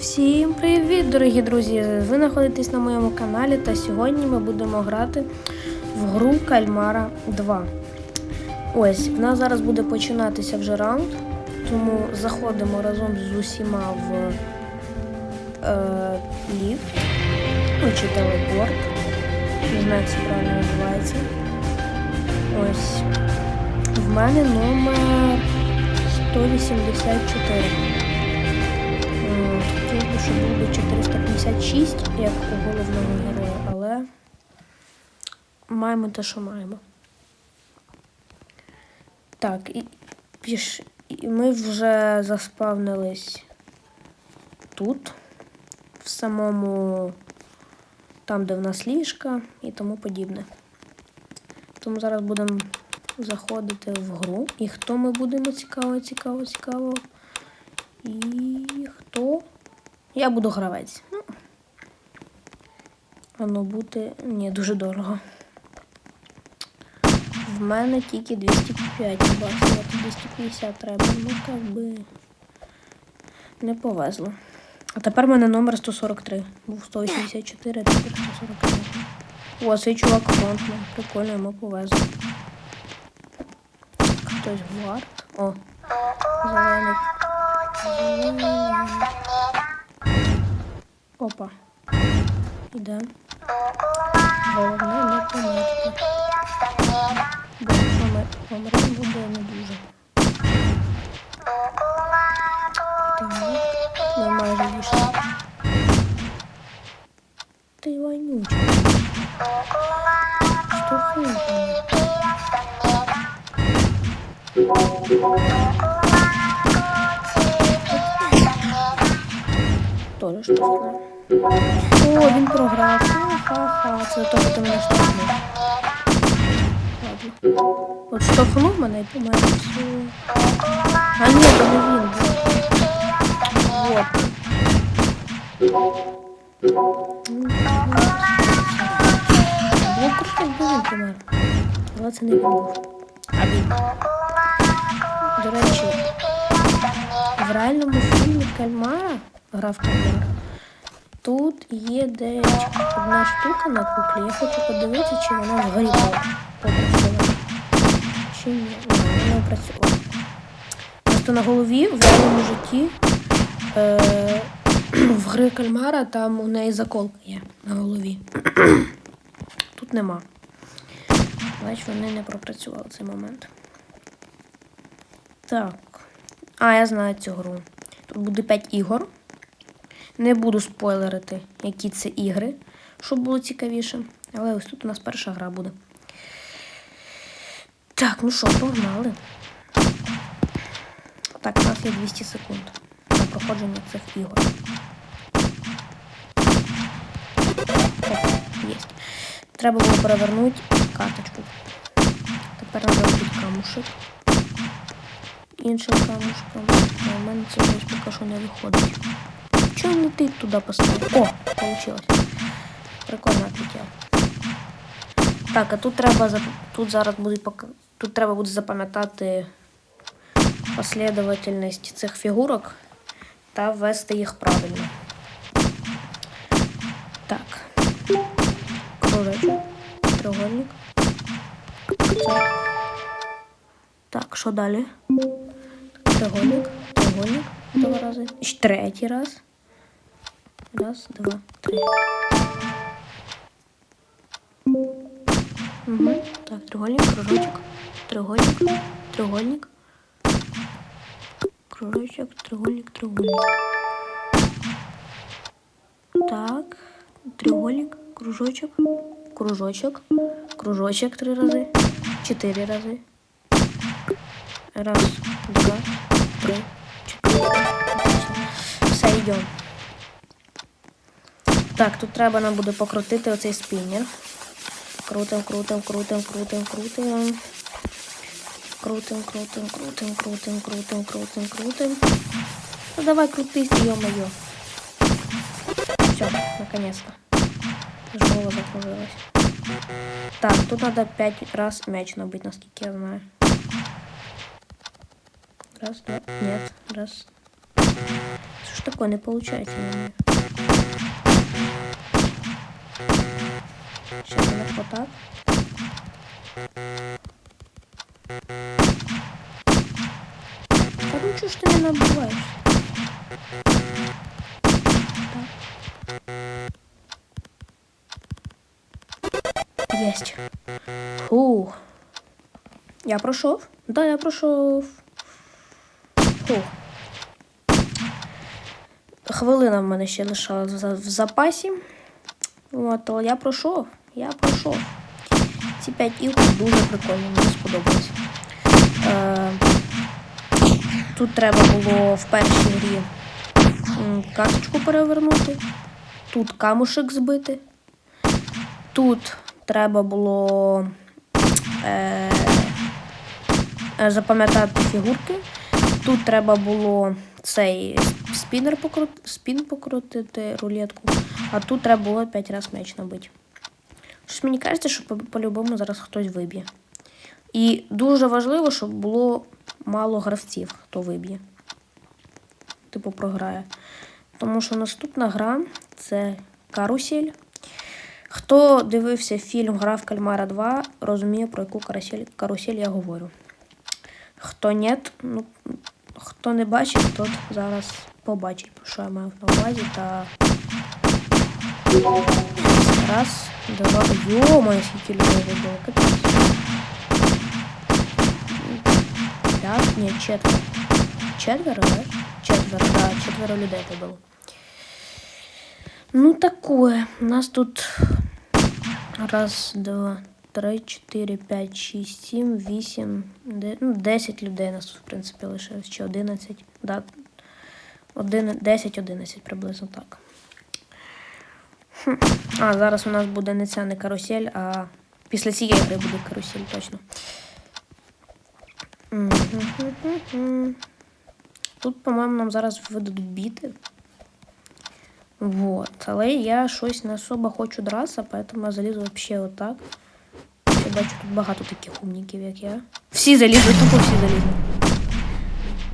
Всім привіт, дорогі друзі! Ви знаходитесь на моєму каналі, та сьогодні ми будемо грати в гру Кальмара 2. Ось, в нас зараз буде починатися вже раунд, тому заходимо разом з усіма в е, ліфт, ну, чи телепорт. Не знаю, як це правильно називається. Ось. В мене номер 184. Хотів би, щоб було 456, як у головного героя, але маємо те, що маємо. Так, і, піш... і ми вже заспавнились тут, в самому там, де в нас ліжка і тому подібне. Тому зараз будемо заходити в гру. І хто ми будемо цікаво, цікаво, цікаво. І хто? Я буду гравець. Ну, Воно бути. Ні, дуже дорого. В мене тільки 205 бачила, 250 треба. Ну, як би не повезло. А тепер в мене номер 143. Був 184, а тепер 143. О, цей чувак фронтний. Прикольно, йому повезло. Хтось гвард. О, зелений. Опа. Іде. Головне не померти. Бо ми помремо, буде не дуже. Так, ми майже вийшли. Ти вонючий. Штовхни мене. Тоже штовхне. О, він програв. Ха-ха, це того, хто мене штовхнув. Ладно. От штовхнув мене і помер. А ні, то не він. Вот. Круто, якби він помер. Але це не він був. А він. До речі, в реальному фільмі Кальмара, гра в Кальмара, тут є деяка одна штука на куклі. Я хочу подивитися, чи вона попрацювала. Чи Ні, вона не працювала. Просто на голові в реальному житті е, в гри Кальмара там у неї заколка є на голові. Тут нема. Бач, вони не пропрацювали цей момент. Так. А, я знаю цю гру. Тут буде 5 ігор. Не буду спойлерити, які це ігри, щоб було цікавіше. Але ось тут у нас перша гра буде. Так, ну що, погнали. Так, у нас є 200 секунд на проходження цих ігор. Треба було перевернути карточку. Тепер треба робити камушек. Іншим камушком. У мене це поки що не виходить. Чого не ти туди поставив? О, получилось. Прикольно отлетів. Так, а тут треба зап- тут зараз буде пока... тут треба буде запам'ятати последовательність цих фігурок та ввести їх правильно. Так. Кружечок. Треугольник. Так. Що далі? Треугольник, треугольник. Два рази. Третій раз. Раз, два, три. Угу. Так, треугольник, кружочек. Треугольник, треугольник. Кружочек, треугольник, треугольник. Так. Треугольник, кружочек, кружочек, кружочек три рази, чотири рази. Раз, два, три, чотири. Все. Так, тут треба нам буде покрутити оцей спіннер. Крутим, крутим, крутим, крутим, крутим. Крутим, крутим, крутим, крутим, крутим, крутим, крутим. Ну давай крутись, ё-моё. Все, наконец-то. Аж голова закружилась. Так, тут надо пять раз мяч набыть, насколько я знаю. Раз, два, нет, раз. Что ж такое не получается. Я вот так. Да ну что ж ты не набиваешь? Есть. Фу. Я пройшов? Да, я пройшов. Фу. Хвилина в мене ще лишалась в запасі. От, я пройшов. Я пройшов. Ці 5 ігор дуже прикольні, мені сподобалось. Е, тут треба було в першій грі карточку перевернути. Тут камушек збити. Тут треба було е, запам'ятати фігурки. Тут треба було цей спінер покрут, спін покрутити рулетку, а тут треба було 5 разів м'яч набити. Щось мені кажеться, що по- по-любому зараз хтось виб'є. І дуже важливо, щоб було мало гравців, хто виб'є. Типу програє. Тому що наступна гра це карусель. Хто дивився фільм Гра в Кальмара 2, розуміє, про яку карусель, карусель я говорю. Хто ні, ну, хто не бачив, тот зараз побачить, що я мав на увазі. Та... Раз, два. Йо-моє, скільки людей вибило. Капець. П'ять, ні, четверо. Четверо, да? Четверо, да, четверо людей вибило. Ну, такое. У нас тут раз, два, три, чотири, п'ять, шість, сім, вісім, ну, десять людей у нас, в принципі, лишилось. Чи одинадцять. Да. Один, десять, одинадцять приблизно так. А, зараз у нас буде не ця не карусель, а після цієї гри буде карусель, точно. Тут, по-моєму, нам зараз видадуть біти. Вот. Але я щось не особо хочу драться, поэтому я залізу вообще отак. Я бачу тут багато таких умників, як я. Всі залізли, тупо всі залізли.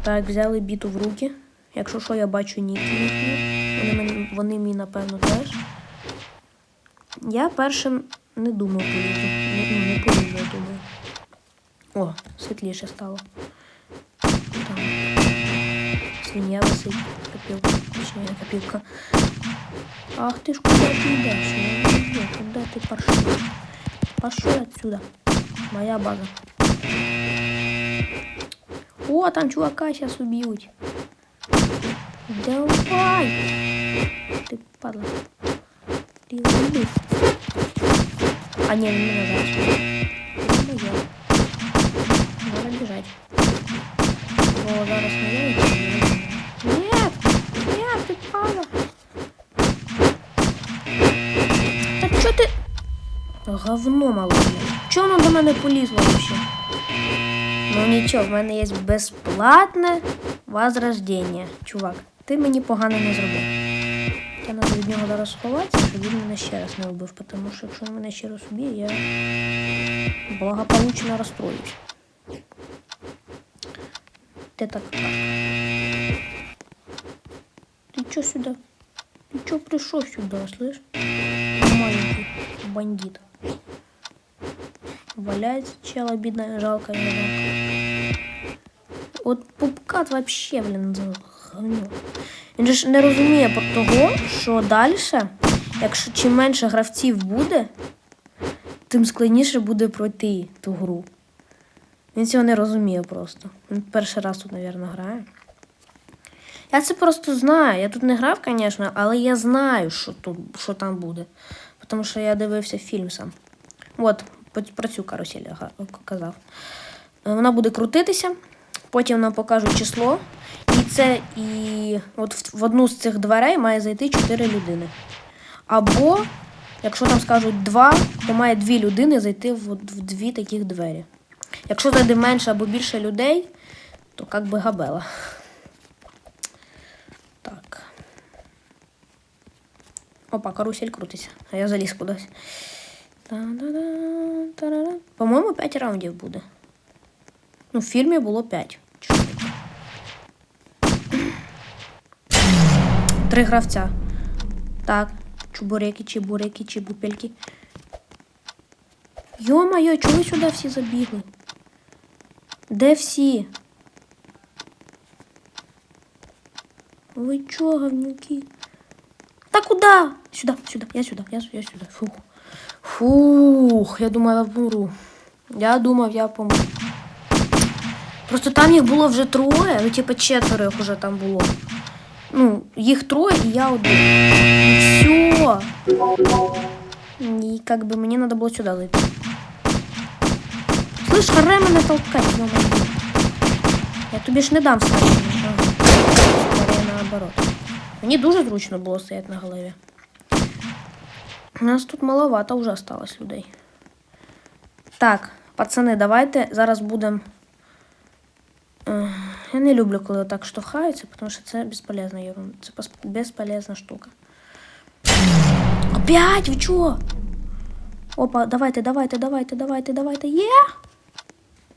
Так, взяли біту в руки. Якщо що, я бачу ніки їхні. Вони, мені- напевно, теж. Я першим не думав полізу. Не, ну, не полізу, я думаю. О, світліше стало. Там. Свинья висить. Копілка. Точніше, копілка. Ах ты ж куда ты идешь? Ну, иди, Куда ты пошел? Пошел отсюда. Моя база. О, там чувака сейчас убьют. Давай! Ты падла. Ты убил. А не, не меня зараз. Не моя. Надо бежать. О, зараз моя. Нет! Нет, ты падла. Та чо ти. Говно мале. Чого воно до мене полізло вообще? Ну нічого, в мене є безплатне возрождення. Чувак, ти мені погано не зробив. Я треба від нього зараз сховатися, щоб він мене ще раз не вбив, тому що якщо він мене ще раз уб'є, я благополучно розстроюсь. Ти так так. Ти чо сюди? Ты чё пришел сюда, слышь? Маленький бандит. Валяется чело бедная, жалко его. От пупкат вообще, блін, за говно. Він же ж не розуміє того, що далі, якщо чим менше гравців буде, тим складніше буде пройти ту гру. Він цього не розуміє просто. Він перший раз тут, мабуть, грає. Я це просто знаю. Я тут не грав, звісно, але я знаю, що тут, що там буде. Тому що я дивився фільм сам. От, про цю карусель я казав. Е, Вона буде крутитися, потім нам покажуть число. І це і от в, одну з цих дверей має зайти 4 людини. Або, якщо там скажуть 2, то має 2 людини зайти в, в дві таких двері. Якщо зайде менше або більше людей, то як би габела. Так. Опа, карусель крутиться. А я заліз кудись. По-моєму, 5 раундів буде. Ну, в фільмі було 5. Три гравця. Так. Чубуреки, чебуреки, чебупельки. Йо-моє, чого сюди всі забігли? Де всі? Ви чого, говнюки? Та куди? Сюди, сюди, я сюди, я, я сюди. Фух. Фух, я думаю, я помру. Я думав, я помру. Просто там їх було вже троє, ну типа четверо їх уже там було. Ну, їх троє і я один. І все. І как бы мені надо було сюди зайти. Слышь, харе мене толкать, ё Я тобі ж не дам стати. Ага. Скорее наоборот. Мені дуже зручно було стояти на голові. У нас тут маловато вже осталось людей. Так, пацани, давайте зараз будемо. Е, Я не люблю, коли так штовхаються, тому що це безполезна ерунда. Це пос- безполезна штука. Опять? Ви чого? Опа, давайте, давайте, давайте, давайте, давайте. Є!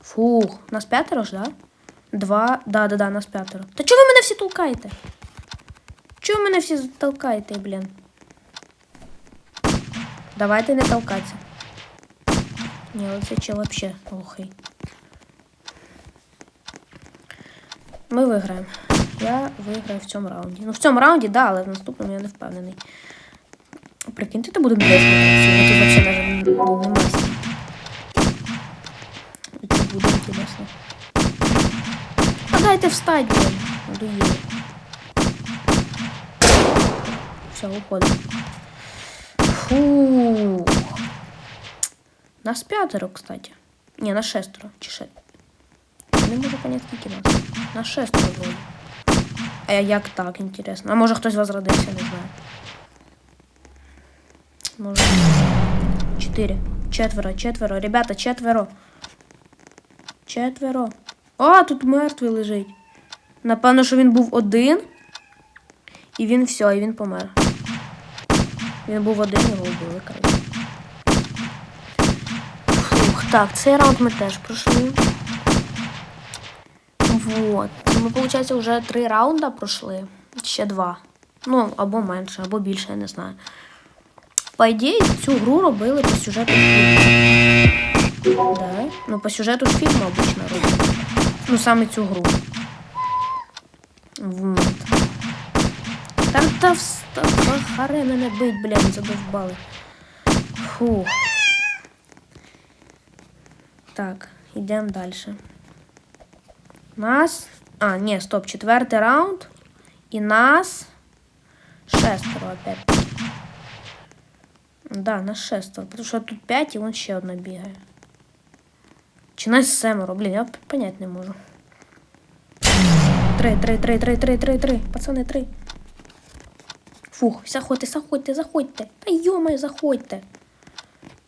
Фух, нас п'ятеро ж, да? Два. Да, да, да, нас п'ятеро. Та чого ви мене всі толкаєте? Чого ви мене всі толкаєте, блін? Давайте не толкатися. Ні, оце чел вообще глухий. Ми виграємо. Я виграю в цьому раунді. Ну, в цьому раунді, да, але в наступному я не впевнений. Прикиньте, це буде Я тут даже ну. І Це буде інтересно. А дайте встать, блин. Надоело. Все, уходимо. Фу. Нас п'ятеро, кстати. Не, на шестеро. Чи ше... Не можу понять, скільки нас. На шестеро вроде. А як так, інтересно. А може хтось возродився, не знаю. Може. Чотири. Четверо, четверо. Ребята, четверо. Четверо. О, тут мертвий лежить. Напевно, що він був один. І він все, і він помер. Він був один, його вбили, коротше. Фух, так, цей раунд ми теж пройшли. Вот. Ми, виходить, вже три раунда пройшли. Ще два. Ну, або менше, або більше, я не знаю. По ідеї, цю гру робили по сюжету фільму. Да? Ну, по сюжету ж фільму обично роблять. Ну, саме цю гру. Вот. Та та вста... харе мене бить, блядь, задовбали. Фух. Так, йдемо далі. Нас. А, ні, стоп, четвертий раунд. І нас. Шестеро опять. Да, нас шестеро. Потому що тут п'ять і вон ще одна бігає. Чи нас семеро, блін, я понять не можу. Три, три, три, три, три, три, три. Пацани, три. Фух, заходьте, заходьте, заходьте. Та йомай, заходьте.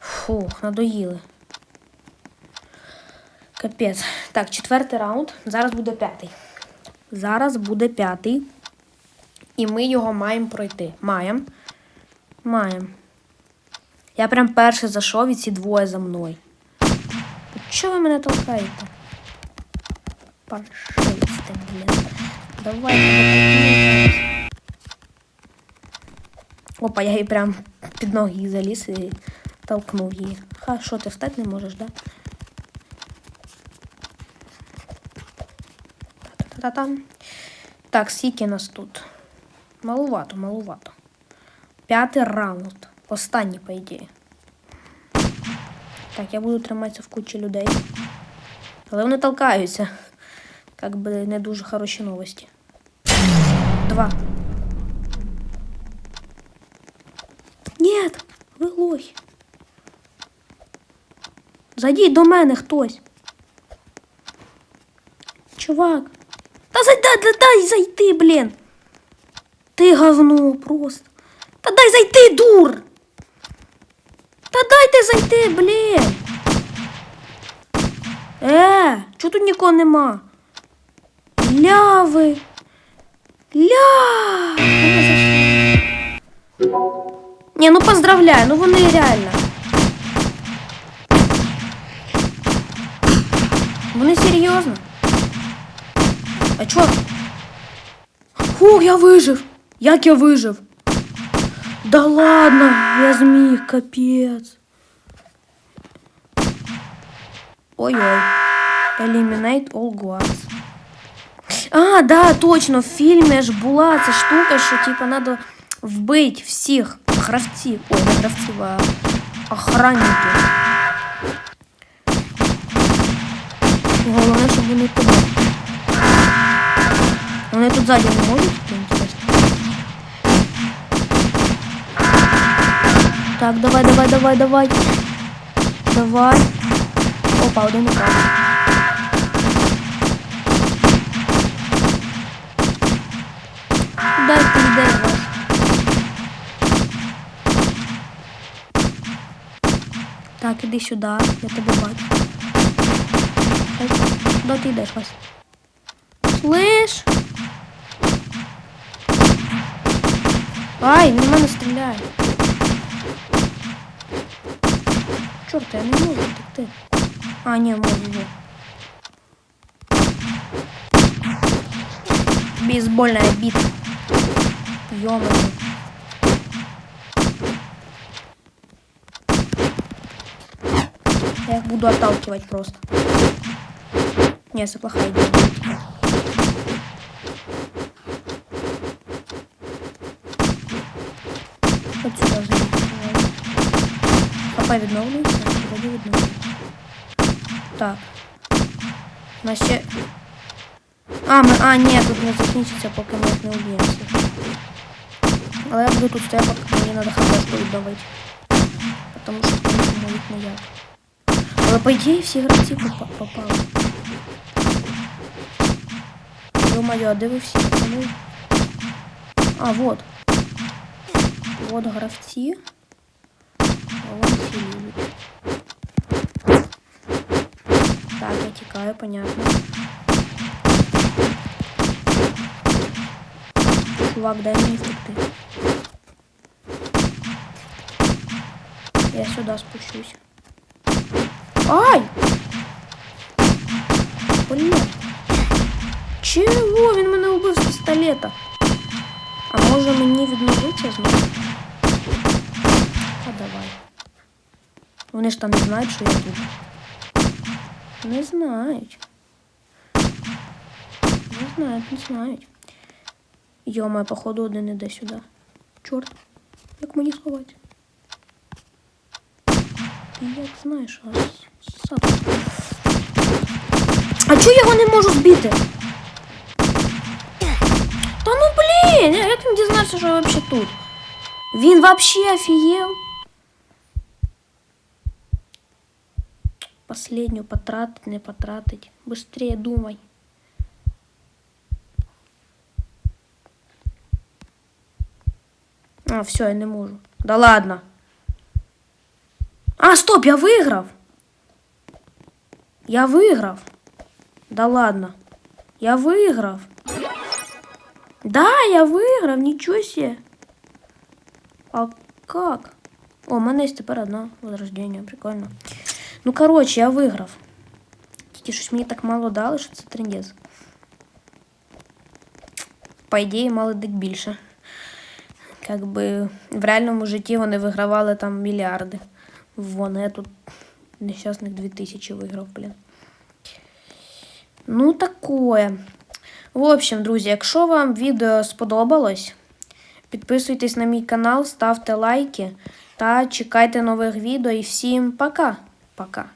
Фух, надоїли. Капець. Так, четвертий раунд. Зараз буде п'ятий. Зараз буде п'ятий. І ми його маємо пройти. Маємо. Маємо. Я прям перший зайшов і ці двоє за мною. Чого ви мене толкаєте? Паршивці, блін. Давайте. Опа, я її прям під ноги заліз і толкнув її. Ха, що ти встати не можеш, да? Та-та-та-там. Так, скільки нас тут? Малувато, малувато. П'ятий раунд. Останній, по ідеї. Так, я буду триматися в кучі людей. Але вони толкаються. Как би не дуже хороші новості. Два. Нет, ви лохи. Зайдіть до мене хтось. Чувак. Та зайди, дай, дай зайти, блін. Ти говно просто. Та дай зайти, дур. Та дайте зайти, блін. Е, чого тут нікого нема? Ляви. Ля. Вони зайшли. Ні, ну поздравляю, ну вони реально. Вони серйозно. А чо? Фух, я вижив. Як я вижив? Да ладно, я зміг, капець. Ой-ой. Eliminate all guards. А, да, точно, в фільмі ж була ця штука, що типу треба вбити всіх гравців. Ой, не гравців, а охранників. Головне, щоб вони туди. Вони тут ззаді не можуть. Так, давай, давай, давай, давай. Давай. Опа, один упав. Дай піде вас. Так, іди сюди, я тебе бачу. Куди ти йдеш, Вась? Слиш? Ай, він в мене стріляє. Чорт, я не можу втекти. А, ні, можу. є. Бейсбольная бита. Ё-моё. Я их буду отталкивать просто. Не, это плохая идея. Вот сюда залезть. Хапай відновлюється, відновлюється. Так. На ще... А, ми... а, ні, тут не закінчиться, поки ми їх не уб'ємося. Але я буду тут стояти, поки мені треба хп відновити. Тому що по-іншому їх не як. По ідеї всі гравці попа- попали. Ё-моё, а де ви всі? А, вот. Вот гравці. Так, я тікаю, понятно. Чувак, дай мені втекти. Я сюда спущусь. Ай! Блін. Чого? Він мене убив з пістолета. А може мені відновитися знову? Давай. Вони ж там не знають, що я тут. Не знають. Не знають, не знають. Йома, походу один іде сюди. Чорт, як мені сховати? Ти як знаєш, а сап. А чого я його не можу збити? Та ну блін, як він дізнався, що я взагалі тут? Він взагалі офігел? Последнюю потратить, не потратить. Быстрее думай. А, все, я не можу. Да ладно. А, стоп, я виграв. Я виграв. Да ладно. Я виграв. Да, я виграв, нічого себе. А как? О, у мене є тепер одна возрождення, прикольно. Ну, коротше, я виграв. Тільки щось мені так мало дали, що це трендець. По ідеї, мали дати більше. Как би в реальному житті вони вигравали там мільярди. Вон, я тут нещасних 2000 виграв, блін. Ну, такое. В общем, друзі, якщо вам відео сподобалось, підписуйтесь на мій канал, ставте лайки та чекайте нових відео. І всім пока. Пока.